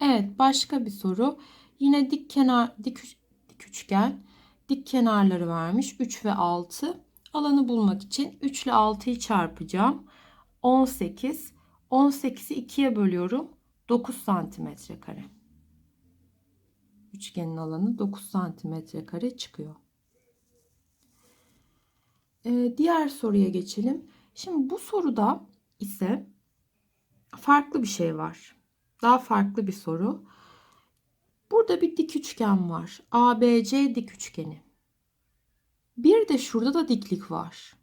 Evet, başka bir soru. Yine dik kenar dik, dik üçgen dik kenarları vermiş 3 ve 6. Alanı bulmak için 3 ile 6'yı çarpacağım. 18. 18'i 2'ye bölüyorum. 9 santimetre kare. Üçgenin alanı 9 santimetre kare çıkıyor. Ee, diğer soruya geçelim. Şimdi bu soruda ise farklı bir şey var. Daha farklı bir soru. Burada bir dik üçgen var. ABC dik üçgeni. Bir de şurada da diklik var.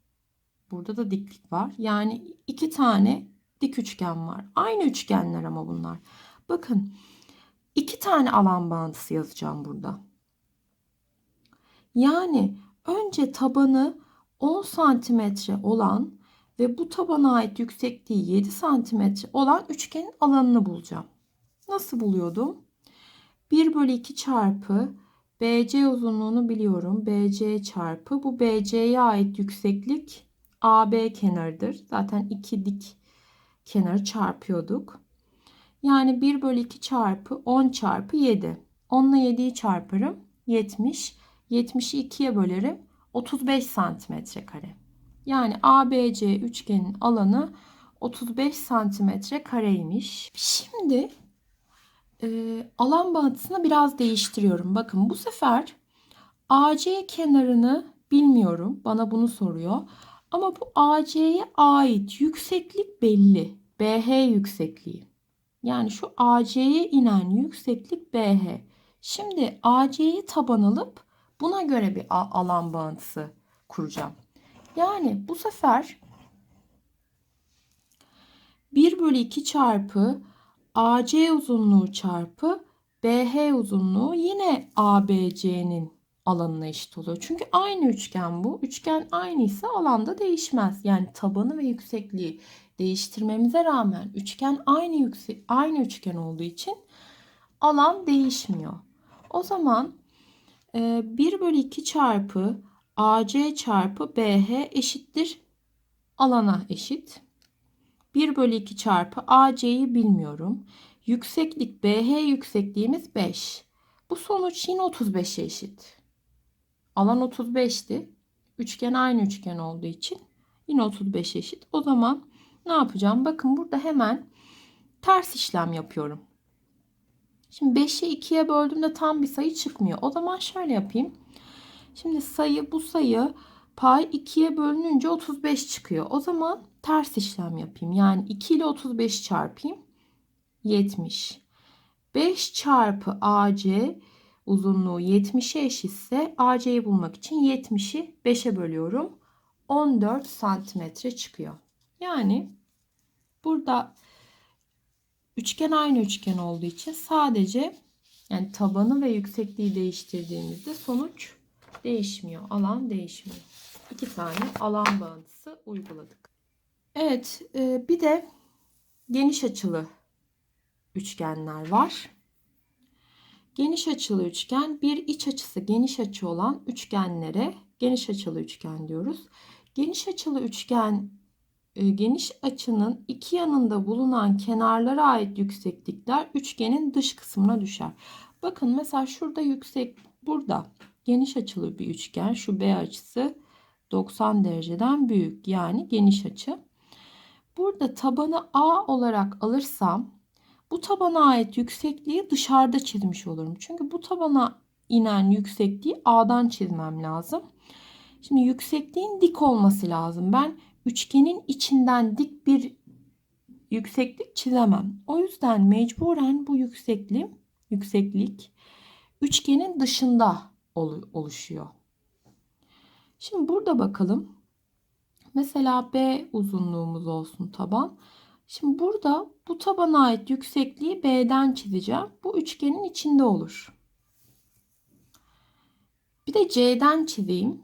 Burada da diklik var. Yani iki tane dik üçgen var. Aynı üçgenler ama bunlar. Bakın iki tane alan bağıntısı yazacağım burada. Yani önce tabanı 10 santimetre olan ve bu tabana ait yüksekliği 7 santimetre olan üçgenin alanını bulacağım. Nasıl buluyordum? 1 bölü 2 çarpı BC uzunluğunu biliyorum. BC çarpı bu BC'ye ait yükseklik AB kenarıdır. Zaten iki dik kenarı çarpıyorduk. Yani 1 bölü 2 çarpı 10 çarpı 7. 10 ile 7'yi çarparım. 70. 70'i 2'ye bölerim. 35 santimetre kare. Yani ABC üçgenin alanı 35 santimetre kareymiş. Şimdi e, alan bağıntısını biraz değiştiriyorum. Bakın bu sefer AC kenarını bilmiyorum. Bana bunu soruyor. Ama bu AC'ye ait yükseklik belli. BH yüksekliği. Yani şu AC'ye inen yükseklik BH. Şimdi AC'yi taban alıp buna göre bir alan bağıntısı kuracağım. Yani bu sefer 1 bölü 2 çarpı AC uzunluğu çarpı BH uzunluğu yine ABC'nin alanına eşit oluyor. Çünkü aynı üçgen bu. Üçgen aynıysa alanda değişmez. Yani tabanı ve yüksekliği değiştirmemize rağmen üçgen aynı yüksek aynı üçgen olduğu için alan değişmiyor. O zaman e, 1 bölü 2 çarpı AC çarpı BH eşittir alana eşit. 1 bölü 2 çarpı AC'yi bilmiyorum. Yükseklik BH yüksekliğimiz 5. Bu sonuç yine 35'e eşit. Alan 35'ti. Üçgen aynı üçgen olduğu için yine 35 eşit. O zaman ne yapacağım? Bakın burada hemen ters işlem yapıyorum. Şimdi 5'i 2'ye böldüğümde tam bir sayı çıkmıyor. O zaman şöyle yapayım. Şimdi sayı bu sayı pay 2'ye bölününce 35 çıkıyor. O zaman ters işlem yapayım. Yani 2 ile 35 çarpayım. 70. 5 çarpı AC uzunluğu 70'e eşitse AC'yi bulmak için 70'i 5'e bölüyorum. 14 santimetre çıkıyor. Yani burada üçgen aynı üçgen olduğu için sadece yani tabanı ve yüksekliği değiştirdiğimizde sonuç değişmiyor. Alan değişmiyor. İki tane alan bağıntısı uyguladık. Evet e, bir de geniş açılı üçgenler var. Geniş açılı üçgen bir iç açısı geniş açı olan üçgenlere geniş açılı üçgen diyoruz. Geniş açılı üçgen e, geniş açının iki yanında bulunan kenarlara ait yükseklikler üçgenin dış kısmına düşer. Bakın mesela şurada yüksek burada geniş açılı bir üçgen şu B açısı 90 dereceden büyük yani geniş açı. Burada tabanı A olarak alırsam bu tabana ait yüksekliği dışarıda çizmiş olurum. Çünkü bu tabana inen yüksekliği A'dan çizmem lazım. Şimdi yüksekliğin dik olması lazım. Ben üçgenin içinden dik bir yükseklik çizemem. O yüzden mecburen bu yükseklik, yükseklik üçgenin dışında oluşuyor. Şimdi burada bakalım. Mesela B uzunluğumuz olsun taban. Şimdi burada bu tabana ait yüksekliği B'den çizeceğim. Bu üçgenin içinde olur. Bir de C'den çizeyim.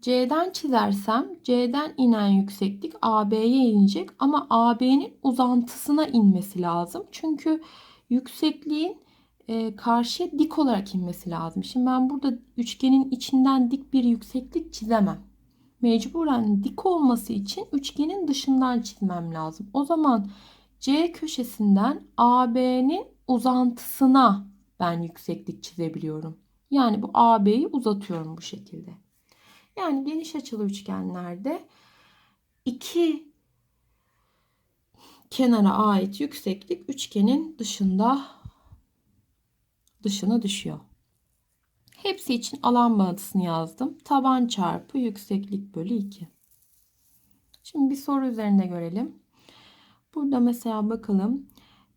C'den çizersem C'den inen yükseklik AB'ye inecek ama AB'nin uzantısına inmesi lazım. Çünkü yüksekliğin e, karşıya dik olarak inmesi lazım. Şimdi ben burada üçgenin içinden dik bir yükseklik çizemem. Mecburen dik olması için üçgenin dışından çizmem lazım. O zaman C köşesinden AB'nin uzantısına ben yükseklik çizebiliyorum. Yani bu AB'yi uzatıyorum bu şekilde. Yani geniş açılı üçgenlerde iki kenara ait yükseklik üçgenin dışında dışına düşüyor. Hepsi için alan bağıntısını yazdım. Taban çarpı yükseklik bölü 2. Şimdi bir soru üzerinde görelim. Burada mesela bakalım.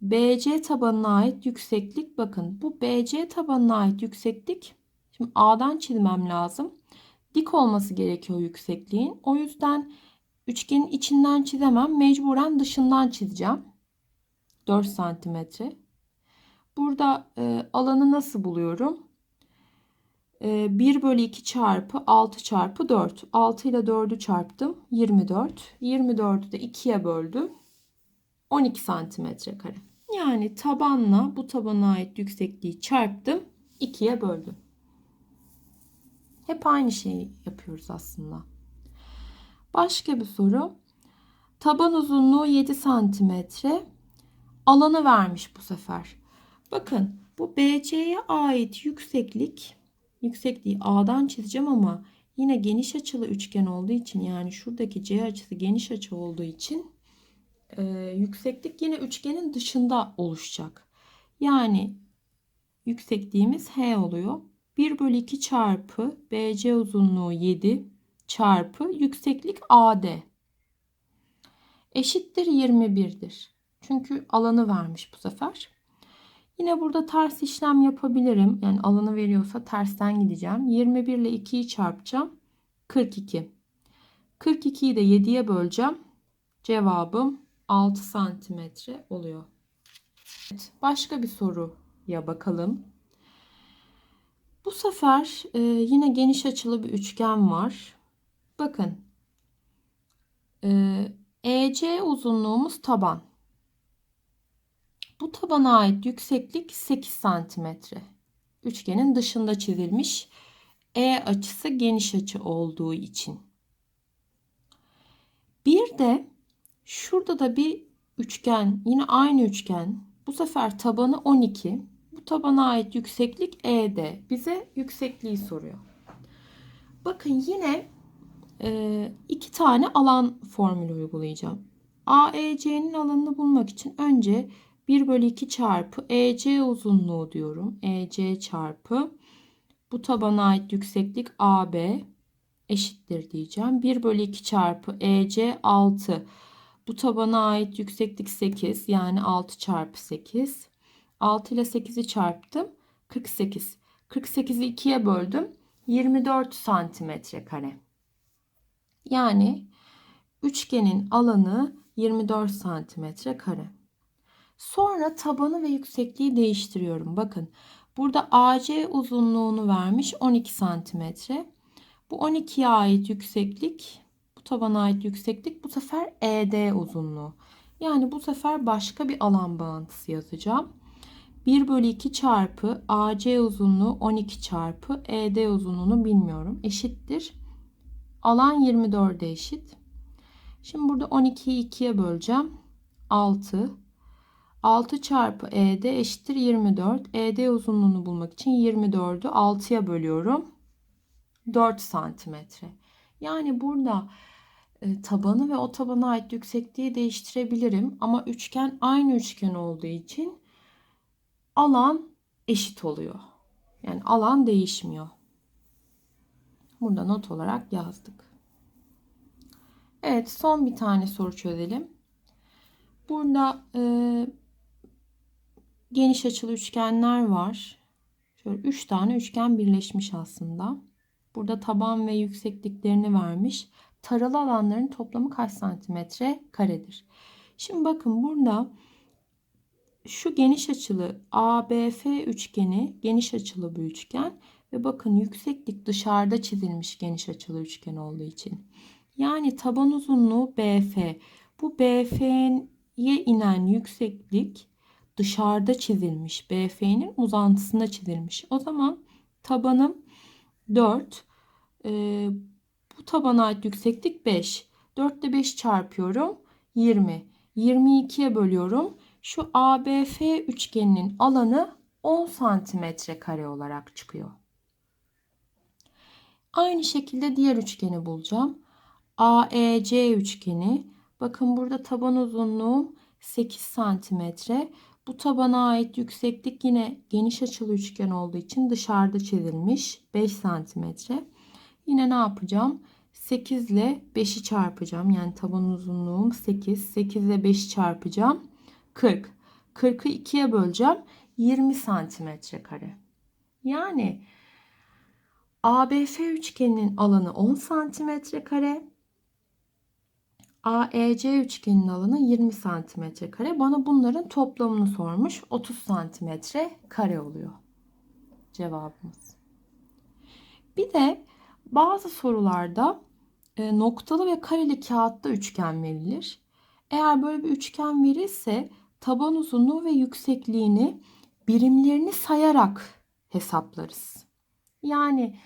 BC tabanına ait yükseklik bakın. Bu BC tabanına ait yükseklik şimdi A'dan çizmem lazım. Dik olması gerekiyor yüksekliğin. O yüzden üçgenin içinden çizemem. Mecburen dışından çizeceğim. 4 santimetre. Burada e, alanı nasıl buluyorum? 1 bölü 2 çarpı 6 çarpı 4. 6 ile 4'ü çarptım. 24. 24'ü de 2'ye böldüm. 12 santimetre kare. Yani tabanla bu tabana ait yüksekliği çarptım. 2'ye böldüm. Hep aynı şeyi yapıyoruz aslında. Başka bir soru. Taban uzunluğu 7 santimetre. Alanı vermiş bu sefer. Bakın bu BC'ye ait yükseklik yüksekliği A'dan çizeceğim ama yine geniş açılı üçgen olduğu için yani şuradaki C açısı geniş açı olduğu için e, yükseklik yine üçgenin dışında oluşacak. Yani yüksekliğimiz H oluyor. 1 bölü 2 çarpı BC uzunluğu 7 çarpı yükseklik AD eşittir 21'dir. Çünkü alanı vermiş bu sefer. Yine burada ters işlem yapabilirim. Yani alanı veriyorsa tersten gideceğim. 21 ile 2'yi çarpacağım. 42. 42'yi de 7'ye böleceğim. Cevabım 6 santimetre oluyor. Evet, başka bir soruya bakalım. Bu sefer e, yine geniş açılı bir üçgen var. Bakın. E, EC uzunluğumuz taban. Tabana ait yükseklik 8 santimetre. Üçgenin dışında çizilmiş. E açısı geniş açı olduğu için. Bir de şurada da bir üçgen, yine aynı üçgen. Bu sefer tabanı 12. Bu tabana ait yükseklik ED. Bize yüksekliği soruyor. Bakın yine e, iki tane alan formülü uygulayacağım. AEC'nin alanını bulmak için önce 1 bölü 2 çarpı EC uzunluğu diyorum. EC çarpı bu tabana ait yükseklik AB eşittir diyeceğim. 1 bölü 2 çarpı EC 6. Bu tabana ait yükseklik 8 yani 6 çarpı 8. 6 ile 8'i çarptım. 48. 48'i 2'ye böldüm. 24 santimetre kare. Yani üçgenin alanı 24 santimetre kare. Sonra tabanı ve yüksekliği değiştiriyorum. Bakın burada AC uzunluğunu vermiş 12 santimetre. Bu 12'ye ait yükseklik bu tabana ait yükseklik bu sefer ED uzunluğu. Yani bu sefer başka bir alan bağıntısı yazacağım. 1 bölü 2 çarpı AC uzunluğu 12 çarpı ED uzunluğunu bilmiyorum. Eşittir. Alan 24'e eşit. Şimdi burada 12'yi 2'ye böleceğim. 6 6 çarpı ED eşittir 24. ED uzunluğunu bulmak için 24'ü 6'ya bölüyorum. 4 santimetre. Yani burada e, tabanı ve o tabana ait yüksekliği değiştirebilirim. Ama üçgen aynı üçgen olduğu için alan eşit oluyor. Yani alan değişmiyor. Burada not olarak yazdık. Evet son bir tane soru çözelim. Burada e, geniş açılı üçgenler var. Şöyle 3 tane üçgen birleşmiş aslında. Burada taban ve yüksekliklerini vermiş. Taralı alanların toplamı kaç santimetre karedir? Şimdi bakın burada şu geniş açılı ABF üçgeni geniş açılı bir üçgen ve bakın yükseklik dışarıda çizilmiş geniş açılı üçgen olduğu için. Yani taban uzunluğu BF. Bu BF'ye inen yükseklik dışarıda çizilmiş. BF'nin uzantısında çizilmiş. O zaman tabanım 4. Ee, bu tabana ait yükseklik 5. 4 ile 5 çarpıyorum. 20. 22'ye bölüyorum. şu ABF üçgeninin alanı 10 santimetre kare olarak çıkıyor. Aynı şekilde diğer üçgeni bulacağım. AEC üçgeni. Bakın burada taban uzunluğum 8 santimetre. Bu tabana ait yükseklik yine geniş açılı üçgen olduğu için dışarıda çizilmiş 5 santimetre. Yine ne yapacağım? 8 ile 5'i çarpacağım. Yani taban uzunluğum 8. 8 ile 5'i çarpacağım. 40. 40'ı 2'ye böleceğim. 20 santimetre kare. Yani ABF üçgeninin alanı 10 santimetre kare. AEC üçgeninin alanı 20 santimetre kare. Bana bunların toplamını sormuş. 30 santimetre kare oluyor cevabımız. Bir de bazı sorularda e, noktalı ve kareli kağıtta üçgen verilir. Eğer böyle bir üçgen verirse taban uzunluğu ve yüksekliğini birimlerini sayarak hesaplarız. Yani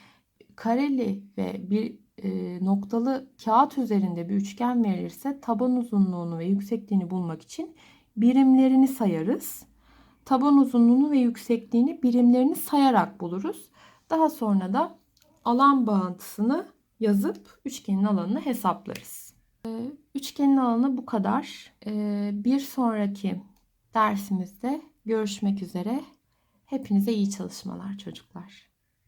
kareli ve bir e, noktalı kağıt üzerinde bir üçgen verilirse taban uzunluğunu ve yüksekliğini bulmak için birimlerini sayarız. Taban uzunluğunu ve yüksekliğini birimlerini sayarak buluruz. Daha sonra da alan bağıntısını yazıp üçgenin alanını hesaplarız. Ee, Üçgenin alanı bu kadar. Ee, Bir sonraki dersimizde görüşmek üzere. Hepinize iyi çalışmalar çocuklar.